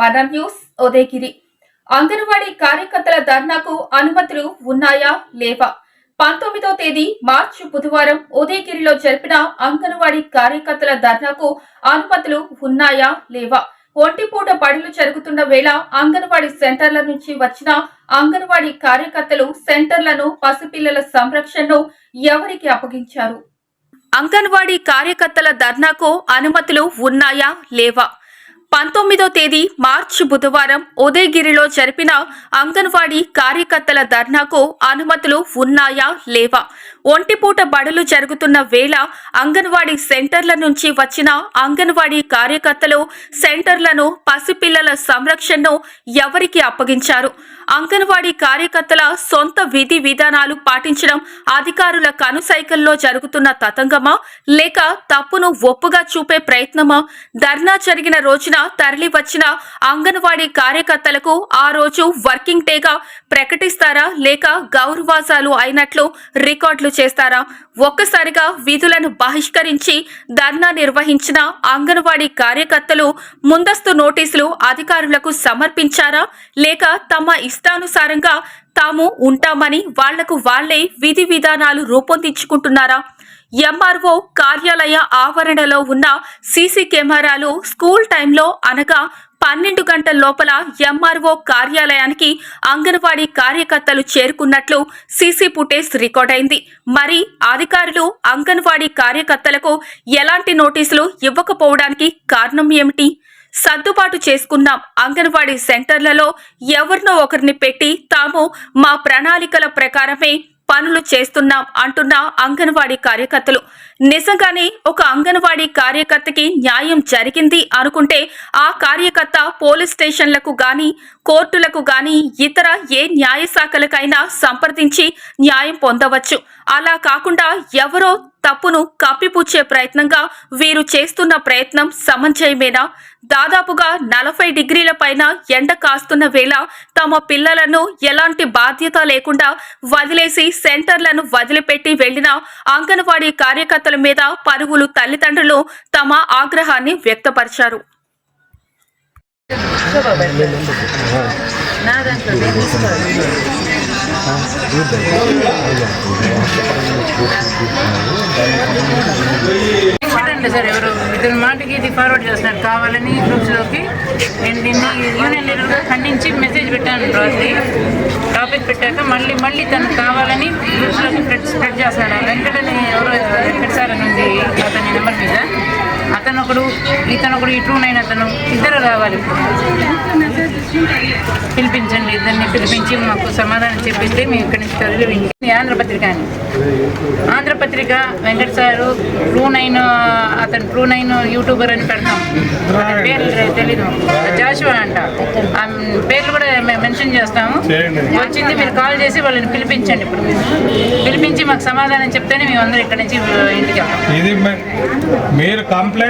Mother news Udayagiri. Anganwadi కార్యకర్తల ధర్నాకు అనుమతులు ఉన్నాయా లేవా? పంతొమ్మిదో తేదీ మార్చి బుధవారం ఉదయగిరిలో జరిపిన అంగన్వాడీ కార్యకర్తల ధర్నాకు అనుమతులు ఉన్నాయా లేవా? ఒంటిపూట బడులు జరుగుతున్న వేళ అంగన్వాడీ సెంటర్ల నుంచి వచ్చిన అంగన్వాడీ కార్యకర్తలు సెంటర్లను పసిపిల్లల సంరక్షణను ఎవరికి అప్పగించారు? అంగన్వాడీ కార్యకర్తల ధర్నాకు అనుమతులు ఉన్నాయా లేవా? పంతొమ్మిదో తేదీ మార్చి బుధవారం ఉదయగిరిలో జరిపిన అంగన్వాడీ కార్యకర్తల ధర్నాకు అనుమతులు ఉన్నాయా లేవా? ఒంటిపూట బడులు జరుగుతున్న వేళ అంగన్వాడీ సెంటర్ల నుంచి వచ్చిన అంగన్వాడీ కార్యకర్తలు సెంటర్లను పసిపిల్లల సంరక్షణను ఎవరికి అప్పగించారు? అంగన్వాడీ కార్యకర్తల సొంత విధి విధానాలు పాటించడం అధికారుల కనుసైకల్లో జరుగుతున్న తతంగమా? లేక తప్పును ఒప్పుగా చూపే ప్రయత్నమా? ధర్నా జరిగిన రోజున తరలి వచ్చిన అంగన్వాడీ కార్యకర్తలకు ఆ రోజు వర్కింగ్ డేగా ప్రకటిస్తారా లేక గౌరవాసాలు అయినట్లు రికార్డులు చేస్తారా? ఒక్కసారిగా విధులను బహిష్కరించి ధర్నా నిర్వహించిన అంగన్వాడీ కార్యకర్తలు ముందస్తు నోటీసులు అధికారులకు సమర్పించారా? లేక తమ ఇష్టానుసారంగా తాము ఉంటామని వాళ్ళకు వాళ్ళే విధి విధానాలు రూపొందించుకుంటున్నారా? ఎంఆర్ఓ కార్యాలయ ఆవరణలో ఉన్న సీసీ కెమెరాలు స్కూల్ టైంలో అనగా పన్నెండు గంటల లోపల ఎంఆర్ఓ కార్యాలయానికి అంగన్వాడీ కార్యకర్తలు చేరుకున్నట్లు సీసీ ఫుటేజ్ రికార్డ్ అయింది. మరి అధికారులు అంగన్వాడీ కార్యకర్తలకు ఎలాంటి నోటీసులు ఇవ్వకపోవడానికి కారణం ఏమిటి? సర్దుబాటు చేసుకున్నాం. అంగన్వాడీ సెంటర్లలో ఎవరినో ఒకరిని పెట్టి తాము మా ప్రణాళికల ప్రకారమే పనులు చేస్తున్నాం అంటున్న అంగన్వాడీ కార్యకర్తలు. నిజంగానే ఒక అంగన్వాడీ కార్యకర్తకి న్యాయం జరిగింది అనుకుంటే ఆ కార్యకర్త పోలీస్ స్టేషన్లకు గాని కోర్టులకు గాని ఇతర ఏ న్యాయ శాఖలకైనా సంప్రదించి న్యాయం పొందవచ్చు. అలా కాకుండా ఎవరో తప్పును కప్పిపుచ్చే ప్రయత్నంగా వీరు చేస్తున్న ప్రయత్నం సమంజయమేనా దాదాపుగా నలభై డిగ్రీల పైన ఎండ కాస్తున్న వేళ తమ పిల్లలను ఎలాంటి బాధ్యత లేకుండా వదిలేసి సెంటర్లను వదిలిపెట్టి వెళ్ళిన అంగన్వాడీ కార్యకర్తల మీద పరుగులు తల్లిదండ్రులు తమ ఆగ్రహాన్ని వ్యక్తపరిచారు. నా సార్ ఎవరు ఇతని మాటకి ఇది ఫార్వర్డ్ చేస్తున్నారు కావాలని గ్రూప్స్లోకి నేను దీన్ని యూనియన్ లీడర్గా ఖండించి మెసేజ్ పెట్టాను రాత్రి. టాపిక్ పెట్టాక మళ్ళీ మళ్ళీ తను కావాలని గ్రూప్స్లోకి స్ప్రెడ్ స్ప్రెడ్ చేస్తున్నాడు వెంకటని ఎవరో వెంకట సార్ అని ఉంది అతని నెంబర్ మీద. అతను ఒకడు ఇతను ఒకడు ఈ ట్రూ నైన్ అతను ఇద్దరు రావాలి పిలిపించండి ఇద్దరిని పిలిపించి మాకు సమాధానం చెప్పిస్తే మేము ఇక్కడి నుంచి వెళ్ళి ఆంధ్రపత్రిక అని. Andhrapatrika Venkata sir true nine అతను ట్రూ నైన్ యూట్యూబర్ అని పెడతాం. పేర్లు తెలీదు. జాషువా అంట. ఆ పేర్లు కూడా మేము మెన్షన్ చేస్తాము. వచ్చింది మీరు కాల్ చేసి వాళ్ళని పిలిపించండి ఇప్పుడు పిలిపించి మాకు సమాధానం చెప్తేనే మేము అందరం ఇక్కడి నుంచి ఇంటికి ఇది మీరు కంప్లైంట్